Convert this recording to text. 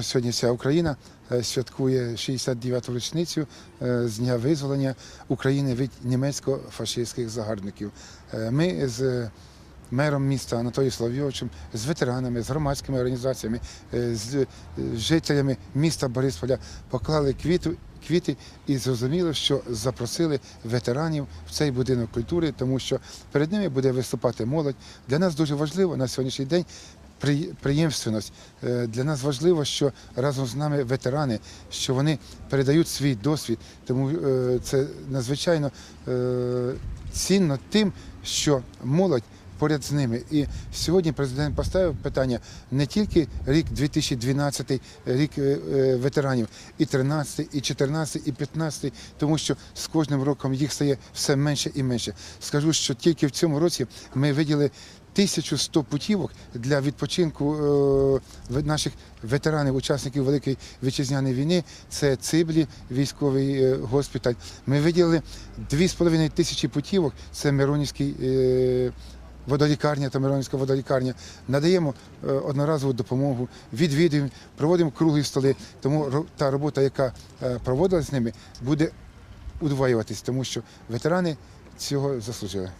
Сьогодні вся Україна е, святкує 69-ту річницю е, з дня визволення України від німецько-фашистських загарбників. Е, Ми з мером міста Анатолієм Славйовичем, з ветеранами, з громадськими організаціями, з жителями міста Борисполя поклали квіту. Квіти і зрозуміло, що запросили ветеранів в цей будинок культури, тому що перед ними буде виступати молодь. Для нас дуже важливо на сьогоднішній день приємственність. Е, Для нас важливо, що разом з нами ветерани, що вони передають свій досвід. Тому е, це надзвичайно е, цінно тим, що молодь. Поряд з ними. І сьогодні президент поставив питання не тільки рік 2012, рік е, е, ветеранів, і 13, і 14, і 15, тому що з кожним роком їх стає все менше і менше. Скажу, що тільки в цьому році ми виділи 1100 путівок для відпочинку е, наших ветеранів, учасників Великої вітчизняної війни. Це Циблі, військовий госпіталь. Ми виділили 2,5 тисячі путівок. Це Миронівський. Водолікарня та Миронівська водолікарня надаємо е, одноразову допомогу, відвідуємо, проводимо круглі столи. Тому та робота, яка е, проводилась з ними, буде удвоюватись, тому що ветерани цього заслужили.